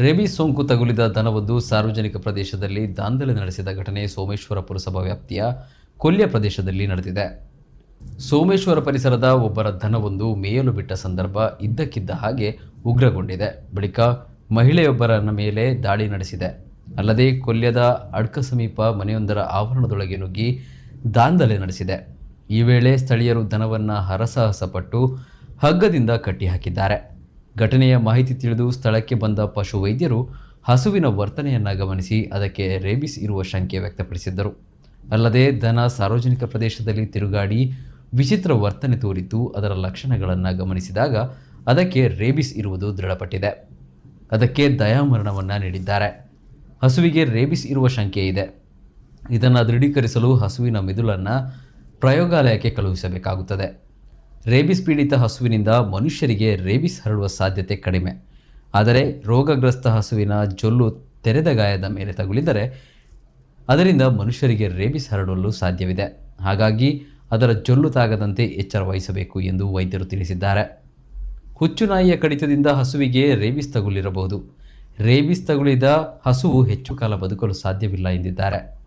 Rabies ಸೋಂಕು ತಗುಲಿದ ದನವೊಂದು ಸಾರ್ವಜನಿಕ ಪ್ರದೇಶದಲ್ಲಿ ದಾಂಧಲೆ ನಡೆಸಿದ ಘಟನೆ ಸೋಮೇಶ್ವರ ಪುರಸಭಾ ವ್ಯಾಪ್ತಿಯ ಕೊಲ್ಯ ಪ್ರದೇಶದಲ್ಲಿ ನಡೆದಿದೆ. ಸೋಮೇಶ್ವರ ಪರಿಸರದ ಒಬ್ಬರ ದನವೊಂದು ಮೇಯಲು ಬಿಟ್ಟ ಸಂದರ್ಭ ಇದ್ದಕ್ಕಿದ್ದ ಹಾಗೆ ಉಗ್ರಗೊಂಡಿದೆ. ಬಳಿಕ ಮಹಿಳೆಯೊಬ್ಬರನ ಮೇಲೆ ದಾಳಿ ನಡೆಸಿದೆ. ಅಲ್ಲದೆ ಕೊಲ್ಯದ ಅಡ್ಕ ಸಮೀಪ ಮನೆಯೊಂದರ ಆವರಣದೊಳಗೆ ನುಗ್ಗಿ ದಾಂಧಲೆ ನಡೆಸಿದೆ. ಈ ವೇಳೆ ಸ್ಥಳೀಯರು ದನವನ್ನು ಹರಸಾಹಸಪಟ್ಟು ಹಗ್ಗದಿಂದ ಕಟ್ಟಿಹಾಕಿದ್ದಾರೆ. ಘಟನೆಯ ಮಾಹಿತಿ ತಿಳಿದು ಸ್ಥಳಕ್ಕೆ ಬಂದ ಪಶುವೈದ್ಯರು ಹಸುವಿನ ವರ್ತನೆಯನ್ನು ಗಮನಿಸಿ ಅದಕ್ಕೆ ರೇಬಿಸ್ ಇರುವ ಶಂಕೆ ವ್ಯಕ್ತಪಡಿಸಿದ್ದರು. ಅಲ್ಲದೆ ದನ ಸಾರ್ವಜನಿಕ ಪ್ರದೇಶದಲ್ಲಿ ತಿರುಗಾಡಿ ವಿಚಿತ್ರ ವರ್ತನೆ ತೋರಿದ್ದು ಅದರ ಲಕ್ಷಣಗಳನ್ನು ಗಮನಿಸಿದಾಗ ಅದಕ್ಕೆ ರೇಬಿಸ್ ಇರುವುದು ದೃಢಪಟ್ಟಿದೆ. ಅದಕ್ಕೆ ದಯಾಮರಣವನ್ನು ನೀಡಿದ್ದಾರೆ. ಹಸುವಿಗೆ ರೇಬಿಸ್ ಇರುವ ಶಂಕೆ ಇದೆ. ಇದನ್ನು ದೃಢೀಕರಿಸಲು ಹಸುವಿನ ಮಿದುಳನ್ನು ಪ್ರಯೋಗಾಲಯಕ್ಕೆ ಕಳುಹಿಸಬೇಕಾಗುತ್ತದೆ. ರೇಬಿಸ್ ಪೀಡಿತ ಹಸುವಿನಿಂದ ಮನುಷ್ಯರಿಗೆ ರೇಬಿಸ್ ಹರಡುವ ಸಾಧ್ಯತೆ ಕಡಿಮೆ. ಆದರೆ ರೋಗಗ್ರಸ್ತ ಹಸುವಿನ ಜೊಲ್ಲು ತೆರೆದ ಗಾಯದ ಮೇಲೆ ತಗುಲಿದರೆ ಅದರಿಂದ ಮನುಷ್ಯರಿಗೆ ರೇಬಿಸ್ ಹರಡಲು ಸಾಧ್ಯವಿದೆ. ಹಾಗಾಗಿ ಅದರ ಜೊಲ್ಲು ತಾಗದಂತೆ ಎಚ್ಚರ ವಹಿಸಬೇಕು ಎಂದು ವೈದ್ಯರು ತಿಳಿಸಿದ್ದಾರೆ. ಹುಚ್ಚು ನಾಯಿಯ ಕಡಿತದಿಂದ ಹಸುವಿಗೆ ರೇಬಿಸ್ ತಗುಲಿರಬಹುದು. ರೇಬಿಸ್ ತಗುಲಿದ ಹಸುವು ಹೆಚ್ಚು ಕಾಲ ಬದುಕಲು ಸಾಧ್ಯವಿಲ್ಲ ಎಂದಿದ್ದಾರೆ.